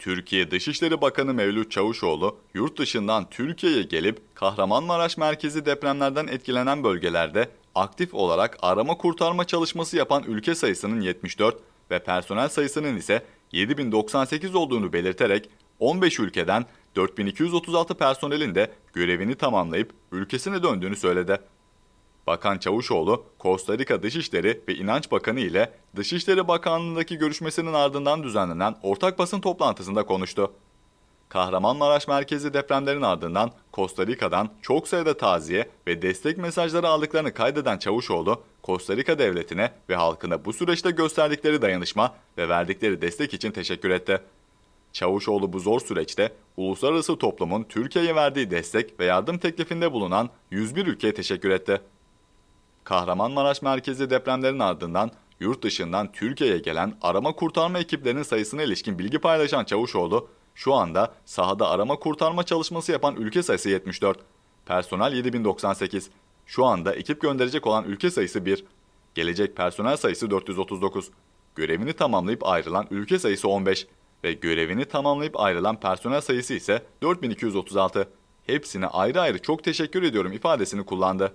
Türkiye Dışişleri Bakanı Mevlüt Çavuşoğlu, yurt dışından Türkiye'ye gelip Kahramanmaraş merkezi depremlerden etkilenen bölgelerde aktif olarak arama kurtarma çalışması yapan ülke sayısının 74 ve personel sayısının ise 7098 olduğunu belirterek 15 ülkeden 4236 personelin de görevini tamamlayıp ülkesine döndüğünü söyledi. Bakan Çavuşoğlu, Costa Rica Dışişleri ve İnanç Bakanı ile Dışişleri Bakanlığı'ndaki görüşmesinin ardından düzenlenen ortak basın toplantısında konuştu. Kahramanmaraş merkezi depremlerin ardından Costa Rica'dan çok sayıda taziye ve destek mesajları aldıklarını kaydeden Çavuşoğlu, Costa Rica devletine ve halkına bu süreçte gösterdikleri dayanışma ve verdikleri destek için teşekkür etti. Çavuşoğlu bu zor süreçte uluslararası toplumun Türkiye'ye verdiği destek ve yardım teklifinde bulunan 101 ülkeye teşekkür etti. Kahramanmaraş merkezi depremlerin ardından yurt dışından Türkiye'ye gelen arama kurtarma ekiplerinin sayısına ilişkin bilgi paylaşan Çavuşoğlu, şu anda sahada arama kurtarma çalışması yapan ülke sayısı 74, personel 7098, şu anda ekip gönderecek olan ülke sayısı 1, gelecek personel sayısı 439, görevini tamamlayıp ayrılan ülke sayısı 15 ve görevini tamamlayıp ayrılan personel sayısı ise 4236. Hepsine ayrı ayrı çok teşekkür ediyorum ifadesini kullandı.